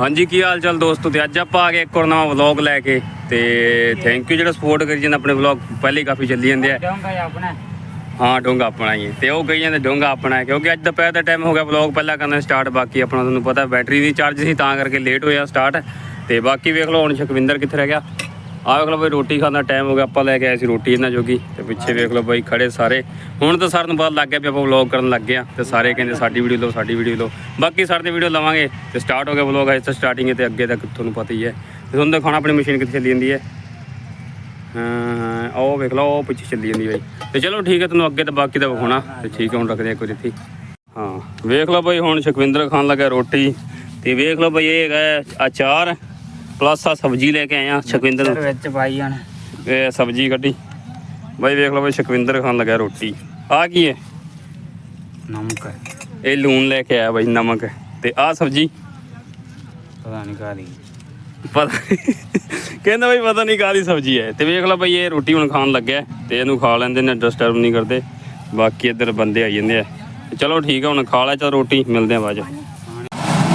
ਹਾਂਜੀ ਕੀ ਹਾਲ ਚਾਲ ਦੋਸਤੋ ਤੇ ਅੱਜ ਆਪਾਂ ਆ ਗਏ ਇੱਕ ਹੋਰ ਨਵਾਂ ਵਲੌਗ ਲੈ ਕੇ ਤੇ ਥੈਂਕ ਯੂ ਜਿਹੜਾ ਸਪੋਰਟ ਕਰੀ ਜਾਂਦਾ ਆਪਣੇ ਵਲੌਗ ਪਹਿਲੇ ਕਾਫੀ ਚੱਲੀ ਜਾਂਦੇ ਆ ਡੋਂਗਾ ਹੀ ਆਪਣਾ। ਹਾਂ ਡੋਂਗਾ ਆਪਣਾ ਹੀ ਹੈ ਤੇ ਉਹ ਕਹੀ ਜਾਂਦੇ ਡੋਂਗਾ ਆਪਣਾ ਹੈ ਕਿਉਂਕਿ ਅੱਜ ਦੁਪਹਿਰ ਦਾ ਟਾਈਮ ਹੋ ਗਿਆ ਵਲੌਗ ਪਹਿਲਾਂ ਕਰਨਾ ਸਟਾਰਟ ਬਾਕੀ ਆਪਣਾ ਤੁਹਾਨੂੰ ਪਤਾ ਬੈਟਰੀ ਦੀ ਚਾਰਜ ਸੀ ਤਾਂ ਕਰਕੇ ਲੇਟ ਹੋਇਆ ਸਟਾਰਟ ਤੇ ਬਾਕੀ ਵੇਖ ਲਓ ਹੁਣ ਸ਼ਕਵਿੰਦਰ ਕਿੱਥੇ ਰਹਿ ਗਿਆ। ਆਹ ਵੇਖ ਲਓ ਬਈ, ਰੋਟੀ ਖਾਣ ਦਾ ਟਾਈਮ ਹੋ ਗਿਆ, ਆਪਾਂ ਲੈ ਕੇ ਆਏ ਸੀ ਰੋਟੀ ਇਹਨਾਂ ਜੋਗੀ। ਤੇ ਪਿੱਛੇ ਵੇਖ ਲਓ ਬਈ, ਖੜੇ ਸਾਰੇ। ਹੁਣ ਤਾਂ ਸਰ ਨੂੰ ਪਤਾ ਲੱਗ ਗਿਆ ਵੀ ਆਪਾਂ ਵਲੌਗ ਕਰਨ ਲੱਗ ਗਏ ਆ ਤੇ ਸਾਰੇ ਕਹਿੰਦੇ, ਸਾਡੀ ਵੀਡੀਓ ਲਓ, ਸਾਡੀ ਵੀਡੀਓ ਲਓ। ਬਾਕੀ ਸਰ ਦੀ ਵੀਡੀਓ ਲਵਾਂਗੇ। ਤੇ ਸਟਾਰਟ ਹੋ ਗਿਆ ਵਲੌਗ ਅੱਜ ਤਾਂ ਸਟਾਰਟਿੰਗ ਹੈ ਤੇ ਅੱਗੇ ਤੱਕ ਤੁਹਾਨੂੰ ਪਤਾ ਹੀ ਹੈ। ਤੇ ਤੁਹਾਨੂੰ ਦਿਖਾਉਣਾ ਆਪਣੀ ਮਸ਼ੀਨ ਕਿੱਥੇ ਚੱਲੀ ਜਾਂਦੀ ਹੈ। ਹਾਂ ਉਹ ਵੇਖ ਲਓ ਉਹ ਪਿੱਛੇ ਚੱਲੀ ਜਾਂਦੀ ਬਈ। ਤੇ ਚਲੋ ਠੀਕ ਹੈ, ਤੁਹਾਨੂੰ ਅੱਗੇ ਤਾਂ ਬਾਕੀ ਦਾ ਵਿਖਾਉਣਾ। ਤੇ ਠੀਕ ਹੈ, ਹੁਣ ਰੱਖਦੇ ਆ ਕੋਈ ਇੱਥੇ। ਹਾਂ, ਵੇਖ ਲਓ ਬਈ, ਹੁਣ ਸ਼ਕਵਿੰਦਰ ਖਾਣ ਲੱਗਾ ਰੋਟੀ। ਤੇ ਵੇਖ ਲਓ ਬਈ, ਇਹ ਹੈਗਾ ਅਚਾਰ। ਪਲੱਸ ਆ ਸਬਜ਼ੀ ਲੈ ਕੇ ਆਏ ਆ ਸ਼ਕਵਿੰਦਰ। ਸਰ ਵਿੱਚ ਪਾਈ ਹਣ ਇਹ ਸਬਜ਼ੀ ਕੱਢੀ। ਬਾਈ ਵੇਖ ਲਓ ਬਾਈ ਸ਼ਕਵਿੰਦਰ ਖਾਣ ਲੱਗਾ ਰੋਟੀ। ਆ ਕੀ ਹੈ? ਨਮਕ ਹੈ। ਇਹ ਲੂਣ ਲੈ ਕੇ ਆਇਆ ਬਾਈ ਨਮਕ। ਤੇ ਆ ਸਬਜ਼ੀ? ਪਤਾ ਨਹੀਂ ਕਾਦੀ ਪਤਾ ਕਹਿੰਦਾ ਬਾਈ ਪਤਾ ਨਹੀਂ ਕਾਹਦੀ ਸਬਜ਼ੀ ਹੈ। ਤੇ ਵੇਖ ਲਓ ਬਾਈ ਇਹ ਰੋਟੀ ਹੁਣ ਖਾਣ ਲੱਗਿਆ ਤੇ ਇਹਨੂੰ ਖਾ ਲੈਂਦੇ ਨੇ ਡਿਸਟਰਬ ਨਹੀਂ ਕਰਦੇ। ਬਾਕੀ ਇੱਧਰ ਬੰਦੇ ਆਈ ਜਾਂਦੇ ਆ। ਚਲੋ ਠੀਕ ਆ ਹੁਣ ਖਾ ਲੈ ਚਲ ਰੋਟੀ ਮਿਲਦੇ ਆ ਬਾਅਦ 'ਚ।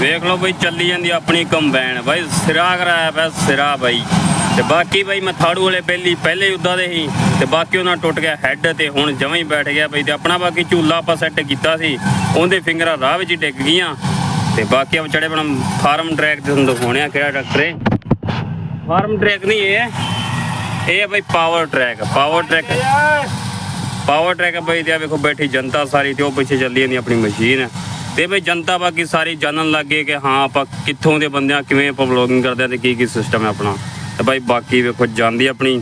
ਵੇਖ ਲਓ ਬਾਈ, ਚੱਲੀ ਜਾਂਦੀ ਆਪਣੀ ਕੰਬਾਈਨ। ਬਾਈ, ਸਿਰਾ ਕਰਾਇਆ ਪਿਆ ਸਿਰਾ ਬਾਈ। ਤੇ ਬਾਕੀ ਬਾਈ ਮਥਾੜੂ ਵਾਲੇ ਪਹਿਲੀ ਪਹਿਲੇ ਉਦਾਂ ਦੇ ਸੀ, ਤੇ ਬਾਕੀ ਉਹਨਾਂ ਟੁੱਟ ਗਿਆ ਹੈੱਡ ਤੇ ਹੁਣ ਜਮਾਂ ਹੀ ਬੈਠ ਗਿਆ ਬਾਈ, ਤੇ ਆਪਣਾ ਬਾਕੀ ਝੂਲਾ ਆਪਾਂ ਸੈੱਟ ਕੀਤਾ ਸੀ, ਉਹਦੇ ਫਿੰਗਰਾਂ ਰਾਹ ਵਿੱਚ ਹੀ ਡਿੱਗ ਗਈਆਂ। ਤੇ ਬਾਕੀ ਆ ਚੜੇ ਬਣਾ ਫਾਰਮ ਟਰੈਕ ਤੇ ਤੁਹਾਨੂੰ ਦਿਖਾਉਣੇ ਕਿਹੜਾ ਟਰੈਕਟਰ ਹੈ ਫਾਰਮ ਟਰੈਕ ਨਹੀਂ, ਇਹ ਇਹ ਹੈ ਬਾਈ power track power track power track ਬਈ, ਤੇ ਆ ਵੇਖੋ ਬੈਠੀ ਜਨਤਾ ਸਾਰੀ ਤੇ ਉਹ ਪਿੱਛੇ ਚੱਲੀ ਜਾਂਦੀ ਆਪਣੀ ਮਸ਼ੀਨ ਤੇ ਬਈ ਜਨਤਾ ਬਾਕੀ ਸਾਰੀ ਜਾਣਨ ਲੱਗ ਗਏ ਕਿ ਹਾਂ ਆਪਾਂ ਕਿੱਥੋਂ ਦੇ ਬੰਦੇ ਆ, ਕਿਵੇਂ ਆਪਾਂ ਵਲੋਗਿੰਗ ਕਰਦੇ ਆ ਤੇ ਕੀ ਕੀ ਸਿਸਟਮ ਹੈ ਆਪਣਾ। ਤੇ ਬਾਈ ਬਾਕੀ ਵੇਖੋ, ਜਾਂਦੀ ਆਪਣੀ।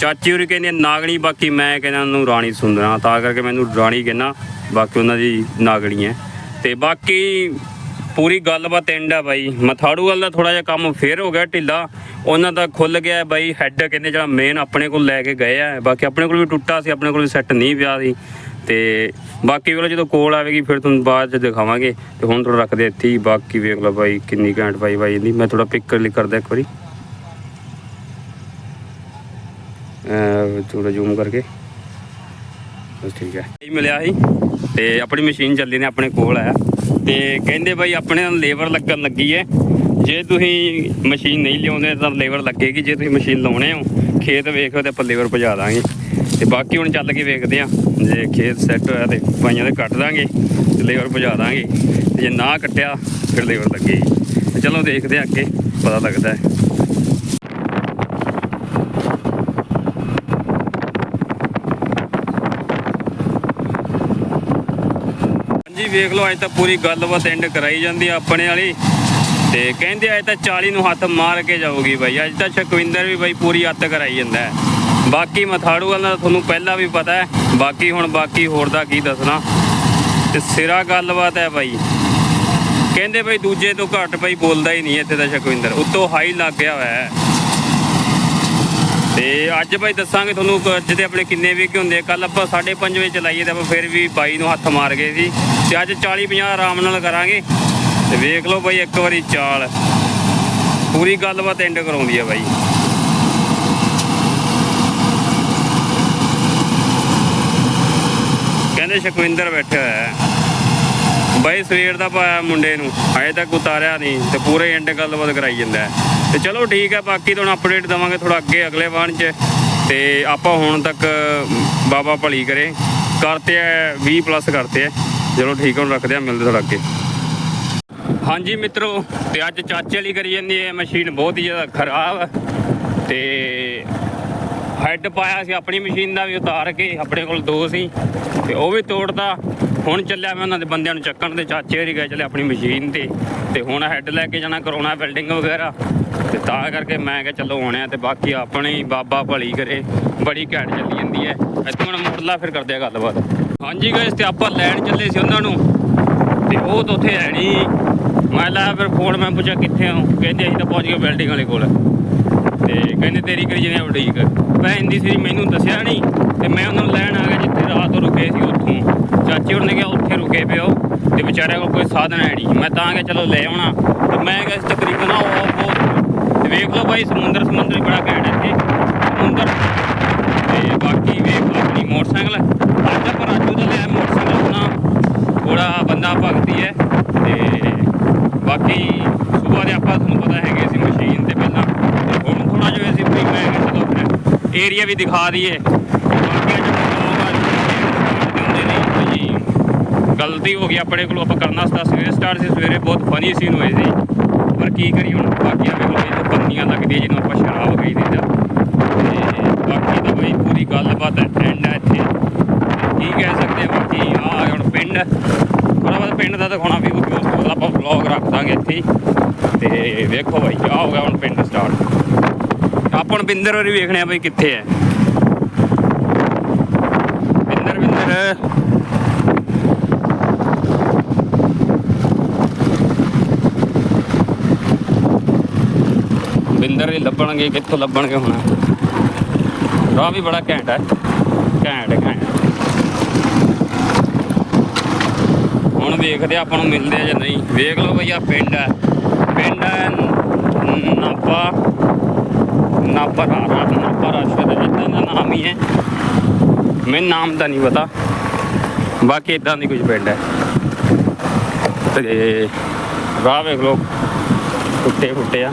ਚਾਚੀ ਹੋਰੀ ਕਹਿੰਦੀ ਨਾਗਣੀ ਬਾਕੀ ਮੈਂ ਕਹਿੰਦਾ ਉਹਨੂੰ ਰਾਣੀ ਸੁੰਦਰਾਂ ਤਾਂ ਕਰਕੇ ਮੈਨੂੰ ਰਾਣੀ ਕਹਿੰਦਾ, ਬਾਕੀ ਉਹਨਾਂ ਦੀ ਨਾਗਣੀ ਹੈ। ਤੇ ਬਾਕੀ ਪੂਰੀ ਗੱਲਬਾਤ ਐਂਡ ਆ ਬਾਈ। ਮਥਾੜੂ ਵਾਲਾ ਥੋੜਾ ਜਿਹਾ ਕੰਮ ਫੇਰ ਹੋ ਗਿਆ ਢਿੱਲਾ। ਉਹਨਾਂ ਦਾ ਖੁੱਲ ਗਿਆ ਬਾਈ ਹੈੱਡ ਕਹਿੰਦੇ ਜਿਹੜਾ ਮੇਨ ਆਪਣੇ ਕੋਲ ਲੈ ਕੇ ਗਏ ਆ। ਬਾਕੀ ਆਪਣੇ ਕੋਲ ਵੀ ਟੁੱਟਾ ਸੀ, ਆਪਣੇ ਕੋਲ ਵੀ ਸੈੱਟ ਨਹੀਂ ਪਿਆ ਸੀ। ਤੇ ਬਾਕੀ ਵੇਲੇ ਜਦੋਂ ਕੋਲ ਆਵੇਗੀ, ਫਿਰ ਤੁਹਾਨੂੰ ਬਾਅਦ ਚ ਦਿਖਾਵਾਂਗੇ। ਤੇ ਹੁਣ ਥੋੜਾ ਰੱਖਦੇ ਇੱਥੇ ਹੀ, ਬਾਕੀ ਵੇਖ ਲਓ ਬਾਈ ਕਿੰਨੀ ਘੈਂਟ ਪਾਈ ਬਾਈ ਇਹਦੀ ਮੈਂ ਥੋੜਾ ਪਿਕ ਕਰ ਕਰਦਾ ਇੱਕ ਵਾਰੀ। ਥੋੜਾ ਜ਼ੂਮ ਕਰਕੇ। ਬਸ ਠੀਕ ਹੈ। ਇਹ ਮਿਲਿਆ ਸੀ ਤੇ ਆਪਣੀ ਮਸ਼ੀਨ ਚੱਲੀ ਨੇ, ਆਪਣੇ ਕੋਲ ਆਇਆ। ਤੇ ਕਹਿੰਦੇ ਬਾਈ ਆਪਣੇ ਨਾਲ ਲੇਬਰ ਲੱਗਣ ਲੱਗੀ ਹੈ ਜੇ ਤੁਸੀਂ ਮਸ਼ੀਨ ਨਹੀਂ ਲਿਆਉਂਦੇ ਤਾਂ ਲੇਬਰ ਲੱਗੇਗੀ। ਜੇ ਤੁਸੀਂ ਮਸ਼ੀਨ ਲਾਉਣੇ ਹੋ, ਖੇਤ ਵੇਖੋ ਤੇ ਆਪਾਂ ਲੇਬਰ ਭਜਾ ਦਾਂਗੇ। ਤੇ ਬਾਕੀ ਹੁਣ ਚੱਲ ਕੇ ਵੇਖਦੇ ਆ ਜੇ ਖੇਤ ਸੈੱਟ ਹੋਇਆ ਤੇ ਪਾਈਆਂ ਦੇ ਕੱਟ ਦਾਂਗੇ ਤੇ ਲੇਬਰ ਭਜਾ ਦਾਂਗੇ। ਤੇ ਜੇ ਨਾ ਕੱਟਿਆ, ਫਿਰ ਲੇਬਰ ਲੱਗੇ। ਤੇ ਚਲੋ ਦੇਖਦੇ ਆ ਅੱਗੇ, ਪਤਾ ਲੱਗਦਾ ਹੈ। ਹਾਂਜੀ, ਵੇਖ ਲਓ, ਅੱਜ ਤਾਂ ਪੂਰੀ ਗੱਲਬਾਤ ਐਂਡ ਕਰਾਈ ਜਾਂਦੀ ਆ ਆਪਣੇ ਵਾਲੀ। ਤੇ ਕਹਿੰਦੇ ਅੱਜ ਤਾਂ 40 ਨੂੰ ਹੱਥ ਮਾਰ ਕੇ ਜਾਊਗੀ ਬਾਈ। ਅੱਜ ਤਾਂ ਸ਼ਕਵਿੰਦਰ ਵੀ ਬਾਈ ਪੂਰੀ ਹੱਥ ਕਰਾਈ ਜਾਂਦਾ ਹੈ। ਬਾਕੀ ਮਥਾੜੂ ਵਾਲਾ ਤੁਹਾਨੂੰ ਪਹਿਲਾਂ ਵੀ ਪਤਾ ਹੈ, ਬਾਕੀ ਹੁਣ ਬਾਕੀ ਹੋਰ ਦਾ ਕੀ ਦੱਸਣਾ। ਤੇ ਸਿਰਾ ਗੱਲਬਾਤ ਹੈ ਬਾਈ। ਕਹਿੰਦੇ ਬਾਈ ਦੂਜੇ ਤੋਂ ਘੱਟ ਬਾਈ ਬੋਲਦਾ ਹੀ ਨਹੀਂ ਇੱਥੇ ਦਾ ਸ਼ਕਵਿੰਦਰ, ਉੱਤੋਂ ਹਾਈ ਲੱਗ ਗਿਆ ਹੋਇਆ ਹੈ। ਤੇ ਅੱਜ ਬਾਈ ਦੱਸਾਂਗੇ ਤੁਹਾਨੂੰ ਕ- ਅੱਜ ਦੇ ਆਪਣੇ ਕਿੰਨੇ ਵੀਕ ਹੁੰਦੇ ਕੱਲ ਆਪਾਂ 5:30 ਵਜੇ ਚਲਾਈਏ ਤੇ ਆਪਾਂ ਫਿਰ ਵੀ ਬਾਈ ਨੂੰ ਹੱਥ ਮਾਰ ਗਏ ਸੀ। ਤੇ ਅੱਜ 40 50 ਆਰਾਮ ਨਾਲ ਕਰਾਂਗੇ। ਤੇ ਵੇਖ ਲਓ ਬਾਈ ਇੱਕ ਵਾਰੀ ਚਾਲ। ਪੂਰੀ ਗੱਲਬਾਤ ਐਂਡ ਕਰਾਉਂਦੀ ਆ ਬਾਈ। ਕਹਿੰਦੇ ਸ਼ਕਵਿੰਦਰ ਬੈਠਾ ਹੋਇਆ ਹੈ। ਬਾਈ ਸਵੇਰ ਦਾ ਪਾਇਆ ਮੁੰਡੇ ਨੂੰ, ਹਜੇ ਤੱਕ ਉਤਾਰਿਆ ਨਹੀਂ ਤੇ ਪੂਰੇ ਐਂਡ ਗੱਲਬਾਤ ਕਰਾਈ ਜਾਂਦਾ ਤੇ ਚਲੋ ਠੀਕ ਹੈ, ਬਾਕੀ ਤੁਹਾਨੂੰ ਅਪਡੇਟ ਦਵਾਂਗੇ ਥੋੜਾ ਅੱਗੇ, ਅਗਲੇ ਵਾਹਨ 'ਚ। ਤੇ ਆਪਾਂ ਹੁਣ ਤੱਕ ਬਾਬਾ ਭਲੀ ਕਰੇ, ਕਰਤੇ ਆ 20 ਪਲੱਸ ਕਰਤੇ ਆ ਚਲੋ ਠੀਕ ਹੁਣ ਰੱਖਦੇ ਆ ਮਿਲਦੇ ਥੋੜਾ ਅੱਗੇ। ਹਾਂਜੀ ਮਿੱਤਰੋ, ਤੇ ਅੱਜ ਚਾਚੇ ਵਾਲੀ ਕਰੀ ਜਾਂਦੀ ਹੈ ਮਸ਼ੀਨ ਬਹੁਤ ਹੀ ਜ਼ਿਆਦਾ ਖਰਾਬ ਤੇ ਹੈੱਡ ਪਾਇਆ ਸੀ, ਆਪਣੀ ਮਸ਼ੀਨ ਦਾ ਵੀ ਉਤਾਰ ਕੇ, ਆਪਣੇ ਕੋਲ ਦੋ ਸੀ, ਤੇ ਉਹ ਵੀ ਤੋੜਦਾ ਹੁਣ ਚੱਲਿਆ ਮੈਂ ਉਹਨਾਂ ਦੇ ਬੰਦਿਆਂ ਨੂੰ ਚੱਕਣ ਤੇ ਚਾਚੇ ਹੋਰੀ ਗਏ ਚੱਲੇ ਆਪਣੀ ਮਸ਼ੀਨ ਤੇ। ਤੇ ਹੁਣ ਹੈੱਡ ਲੈ ਕੇ ਜਾਣਾ ਕਰਾਉਣਾ ਬਿਲਡਿੰਗ ਵਗੈਰਾ। ਤੇ ਤਾਂ ਕਰਕੇ ਮੈਂ ਕਿਹਾ ਚਲੋ ਆਉਣਿਆ ਤੇ ਬਾਕੀ ਆਪਣੇ ਬਾਬਾ ਭਲੀ ਕਰੇ। ਬੜੀ ਘੈਂਟ ਚੱਲੀ ਜਾਂਦੀ ਹੈ। ਇੱਥੋਂ ਹੁਣ ਮੁੜਲਾ ਫਿਰ ਕਰਦੇ ਆ ਗੱਲਬਾਤ। ਹਾਂਜੀ ਗਾਇਸ ਤੇ ਆਪਾਂ ਲੈਣ ਚੱਲੇ ਸੀ ਉਹਨਾਂ ਨੂੰ। ਤੇ ਉਹ ਤਾਂ ਉੱਥੇ ਹੈ ਨਹੀਂ ਮੈਂ ਲਾਇਆ ਫਿਰ ਫੋਨ ਮੈਂ ਪੁੱਛਿਆ ਕਿੱਥੇ ਹੋ ਕਹਿੰਦੇ ਅਸੀਂ ਤਾਂ ਪਹੁੰਚ ਗਏ ਬਿਲਡਿੰਗ ਵਾਲੇ ਕੋਲ। ਕਹਿੰਦੇ ਤੇਰੀ ਕਰੀ ਜਨੇ ਉਡੀਕ ਮੈਂ ਹਿੰਦੀ ਸੀ ਮੈਨੂੰ ਦੱਸਿਆ ਨਹੀਂ ਤੇ ਮੈਂ ਉਹਨਾਂ ਨੂੰ ਲੈਣ ਆ ਗਿਆ ਜਿੱਥੇ ਰਾਤ ਰੁਕੇ ਸੀ ਉੱਥੋਂ। ਚਾਚੇ ਉਹਨੇ ਕਿਹਾ ਉੱਥੇ ਰੁਕੇ ਪਿਓ ਤੇ ਵਿਚਾਰਿਆਂ ਕੋਲ ਕੋਈ ਸਾਧਨ ਹੈ ਨਹੀਂ। ਮੈਂ ਤਾਂ ਕਿ ਚਲੋ ਲੈ ਆਉਣਾ। ਤੇ ਮੈਂ ਕਿਹਾ ਸੀ ਤਕਰੀਬਨ ਉਹ ਉਹ ਤੇ ਵੇਖ ਲਓ ਭਾਈ ਸਮੁੰਦਰ ਸਮੁੰਦਰ ਬੜਾ ਘੈਂਟ ਹੈ ਇੱਥੇ। ਸਮੁੰਦਰ ਤੇ ਬਾਕੀ ਵੇਖ ਲਓ ਆਪਣੀ ਮੋਟਰਸਾਈਕਲ ਅੱਜ ਆਪਾਂ ਰਾਜੂ ਦਾ ਲਿਆ ਮੋਟਰਸਾਈਕਲ ਆਪਣਾ ਥੋੜਾ ਬੰਦਾ ਭਗਤੀ ਹੈ ਤੇ ਬਾਕੀ ਸਵੇਰ ਦੇ ਆਪਾਂ ਤੁਹਾਨੂੰ ਪਤਾ ਹੈਗੇ ਸੀ ਮਸ਼ੀਨ ਤੇ ਪਹਿਲਾਂ ਤੇ ਹੁਣ ਥੋੜਾ ਜਿਹਾ ਅਸੀਂ ਵੀ ਮੈਂ ਕਿਹਾ ਚਲੋ ਫਿਰ ਏਰੀਆ ਵੀ ਦਿਖਾ ਦਈਏ। ਬਾਕੀ ਅੱਜ ਜੀ ਗਲਤੀ ਹੋ ਗਈ ਆਪਣੇ ਕੋਲੋਂ, ਆਪਾਂ ਕਰਨਾ ਸੀ ਸਵੇਰੇ ਸਟਾਰਟ ਸੀ, ਸਵੇਰੇ ਬਹੁਤ ਫਨੀ ਸੀਨ ਹੋਏ ਸੀ। ਪਰ ਕੀ ਕਰੀ ਹੁਣ, ਬਾਕੀਆਂ ਆਵੇ ਕੋਲ ਇਹ ਲੱਗਦੀਆਂ ਜਿਹਨੂੰ ਆਪਾਂ ਸ਼ਰਾਬ ਕਹੀ ਦਿੰਦਾ ਤੇ ਬਾਕੀ ਤਾਂ ਬਈ ਪੂਰੀ ਗੱਲਬਾਤ ਹੈ ਐਂਡ ਹੈ ਇੱਥੇ। ਕੀ ਕਹਿ ਸਕਦੇ ਆ ਬਾਕੀ ਆ ਹੁਣ ਪਿੰਡ। ਥੋੜਾ ਬਹੁਤ ਪਿੰਡ ਦਾ ਦਿਖਾਉਣਾ ਵੀ ਕਿਉਂਕਿ ਉਸ ਤੋਂ ਆਪਾਂ ਵਲੌਗ ਰੱਖ ਦਾਂਗੇ ਇੱਥੇ ਹੀ। ਤੇ ਵੇਖੋ ਬਾਈ ਆ ਹੋ ਗਿਆ ਹੁਣ ਪਿੰਡ ਸਟਾਰਟ ਆਪਾਂ ਨੂੰ ਬਿੰਦਰ ਹੋਰੀ ਵੇਖਣੇ ਆ ਬਈ ਕਿੱਥੇ ਹੈ ਬਿੰਦਰ ਬਿੰਦਰ। ਬਿੰਦਰ ਹੀ ਲੱਭਣਗੇ, ਕਿੱਥੋਂ ਲੱਭਣਗੇ ਹੁਣ? ਰਾਹ ਵੀ ਬੜਾ ਘੈਂਟ ਹੈ ਘੈਂਟ ਘੈਂਟ। ਹੁਣ ਵੇਖਦੇ ਆਪਾਂ ਨੂੰ ਮਿਲਦੇ ਆ ਜਾਂ ਨਹੀਂ। ਵੇਖ ਲਓ ਭਈਆ ਪਿੰਡ ਹੈ ਪਿੰਡ ਹੈ ਨਾਪਾ ਨਾਪਾ ਰਾਰਾ ਨਾਪਾ ਰਾਸ਼ਦ ਇਦਾਂ ਦਾ ਨਾਮ ਹੀ ਹੈ। ਮੈਨੂੰ ਨਾਮ ਦਾ ਨਹੀਂ ਪਤਾ। ਬਾਕੀ ਇਦਾਂ ਦੀ ਕੁਝ ਪਿੰਡ ਹੈ। ਤੇ ਰਾਹ ਵੇਖ ਲਓ। ਟੁੱਟੇ ਫੁੱਟੇ ਆ।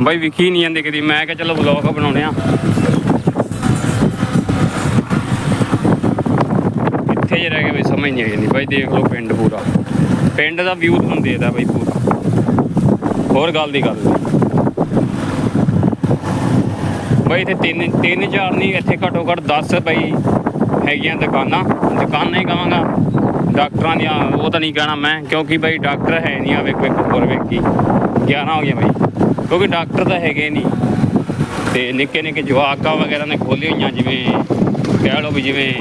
ਬਾਈ ਵਿਖੀ ਨਹੀਂ ਜਾਂਦੇ ਕਦੀ। ਮੈਂ ਕਿਹਾ ਚਲੋ ਵਲੌਗ ਬਣਾਉਣੇ ਆ। ਇੱਥੇ ਜੇ ਰਹਿ ਗਏ ਬਈ ਸਮਝ ਨਹੀਂ ਆਈ ਬਾਈ ਦੇਖ ਲਓ ਪਿੰਡ ਪੂਰਾ। ਪਿੰਡ ਦਾ ਵਿਊ ਤੁਹਾਨੂੰ ਦੇਦਾ ਬਾਈ ਪੂਰਾ। ਹੋਰ ਗੱਲ ਦੀ ਗੱਲ ਬਾਈ ਇੱਥੇ ਤਿੰਨ ਤਿੰਨ ਚਾਰ ਨਹੀਂ, ਇੱਥੇ ਘੱਟੋ ਘੱਟ 10 ਬਾਈ ਹੈਗੀਆਂ ਦੁਕਾਨਾਂ। ਦੁਕਾਨਾਂ ਹੀ ਕਹਾਂਗਾ ਡਾਕਟਰਾਂ ਦੀਆਂ, ਉਹ ਤਾਂ ਨਹੀਂ ਕਹਿਣਾ ਮੈਂ, ਕਿਉਂਕਿ ਬਾਈ ਡਾਕਟਰ ਹੈ ਨਹੀਂ ਆ, ਵੇਖੋ ਇੱਕ ਉੱਪਰ ਵੇਖੀ। 11 ਹੋ ਗਿਆ ਬਾਈ। ਕਿਉਂਕਿ ਡਾਕਟਰ ਤਾਂ ਹੈਗੇ ਨਹੀਂ। ਤੇ ਨਿੱਕੇ ਨਿੱਕੇ ਜਵਾਕਾਂ ਵਗੈਰਾ ਨੇ ਖੋਲੀ ਹੋਈਆਂ, ਜਿਵੇਂ ਕਹਿ ਲਓ ਵੀ ਜਿਵੇਂ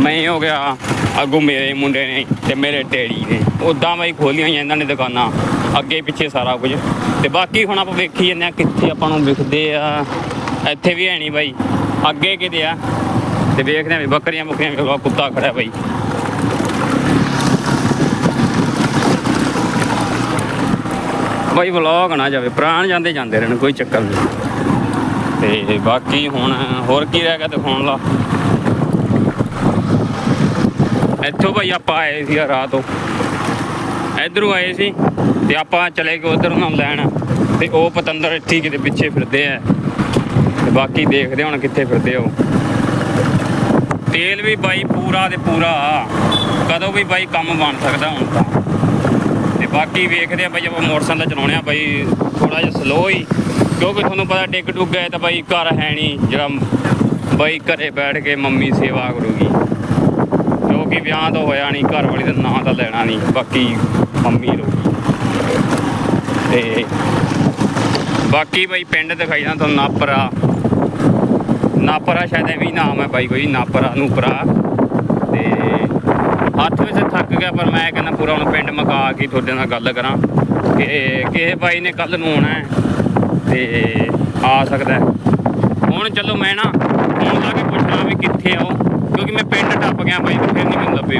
ਮੈਂ ਹੋ ਗਿਆ, ਅੱਗੋਂ ਮੇਰੇ ਮੁੰਡੇ ਨੇ ਤੇ ਮੇਰੇ ਡੈਡੀ ਨੇ। ਉਦਾਂ ਬਾਈ ਖੋਲੀਆਂ ਹੋਈਆਂ ਇਹਨਾਂ ਨੇ ਦੁਕਾਨਾਂ, ਅੱਗੇ ਪਿੱਛੇ ਸਾਰਾ ਕੁਝ। ਤੇ ਬਾਕੀ ਹੁਣ ਆਪਾਂ ਵੇਖੀ ਜਾਂਦੇ ਆ ਕਿੱਥੇ ਆਪਾਂ ਨੂੰ ਵਿਖਦੇ ਆ। ਇੱਥੇ ਵੀ ਹੈ ਨਹੀਂ ਬਾਈ, ਅੱਗੇ ਕਿਤੇ ਆ। ਤੇ ਵੇਖਦੇ ਆ ਵੀ ਬੱਕਰੀਆਂ ਬੁੱਕਰੀਆਂ ਵੇਖੋ ਕੁੱਤਾ ਖੜਾ ਬਾਈ। ਬਾਈ ਵਲੌਗ ਨਾ ਜਾਵੇ, ਪ੍ਰਾਣ ਜਾਂਦੇ ਜਾਂਦੇ ਰਹਿਣ, ਕੋਈ ਚੱਕਰ ਨਹੀਂ ਤੇ ਬਾਕੀ ਹੁਣ ਹੋਰ ਕੀ ਰਹਿ ਗਿਆ ਦਿਖਾਉਣ ਲਾ। ਇੱਥੋਂ ਭਾਈ ਆਪਾਂ ਆਏ ਸੀ ਰਾਤ ਤੋਂ। ਇਧਰੋਂ ਆਏ ਸੀ ਤੇ ਆਪਾਂ ਚਲੇ ਗਏ ਉਧਰ ਨੂੰ ਲੈਣ। ਤੇ ਉਹ ਪਤੰਦਰ ਇੱਥੇ ਕਿਤੇ ਪਿੱਛੇ ਫਿਰਦੇ ਆ। ਤੇ ਬਾਕੀ ਦੇਖਦੇ ਹੁਣ ਕਿੱਥੇ ਫਿਰਦੇ ਹੋ ਤੇਲ ਵੀ ਬਾਈ ਪੂਰਾ ਤੇ ਪੂਰਾ। ਕਦੋਂ ਵੀ ਬਾਈ ਕੰਮ ਬਣ ਸਕਦਾ ਹੁਣ ਤਾਂ। ਤੇ ਬਾਕੀ ਵੇਖਦੇ ਆ ਬਾਈ ਆਪਾਂ ਮੋਟਰਸਾਈਕਲ ਚਲਾਉਣੇ ਆ ਬਾਈ ਥੋੜਾ ਜਿਹਾ ਸਲੋ ਹੀ। ਕਿਉਂਕਿ ਤੁਹਾਨੂੰ ਪਤਾ ਡਿੱਗ ਡੁੱਗ ਗਏ ਤਾਂ ਬਾਈ ਘਰ ਹੈ ਨਹੀਂ, ਜਿਹੜਾ ਬਾਈ ਘਰੇ ਬੈਠ ਕੇ ਮੰਮੀ ਸੇਵਾ ਕਰੂਗੀ। ਕਿਉਂਕਿ ਵਿਆਹ ਤਾਂ ਹੋਇਆ ਨਹੀਂ, ਘਰ ਵਾਲੀ ਦਾ ਨਾਂ ਤਾਂ ਲੈਣਾ ਨਹੀਂ, ਬਾਕੀ ਮੰਮੀ ਰਹੂਗੀ ਤੇ ਬਾਕੀ ਬਾਈ ਪਿੰਡ ਦਿਖਾਈਦਾ ਤੁਹਾਨੂੰ ਨਾਪਰਾ। ਨਾਪਰਾ ਸ਼ਾਇਦ ਐਵੇਂ ਹੀ ਨਾਮ ਹੈ ਬਾਈ ਕੋਈ, ਨਾਪਰਾ, ਨੂਪਰਾ। ਤੇ ਹੱਥ ਵਿੱਚ ਥੱਕ ਗਿਆ, ਪਰ ਮੈਂ ਕਹਿੰਦਾ ਪੂਰਾ ਹੁਣ ਪਿੰਡ ਮਕਾ ਕੇ ਤੁਹਾਡੇ ਨਾਲ ਗੱਲ ਕਰਾਂ। ਕਿ ਕਿਸੇ ਬਾਈ ਨੇ ਕੱਲ ਨੂੰ ਆਉਣਾ ਹੈ। ਤੇ ਆ ਸਕਦਾ ਹੁਣ ਚਲੋ ਮੈਂ ਨਾ, ਹੁਣ ਲਾ ਕੇ ਪੁੱਛਣਾ ਵੀ ਕਿੱਥੇ ਆਓ ਕਿਉਂਕਿ ਮੈਂ ਪਿੰਡ ਟੱਪ ਗਿਆ ਬਾਈ ਤੇ ਫਿਰ ਨਹੀਂ ਮੈਨੂੰ ਲੱਭੇ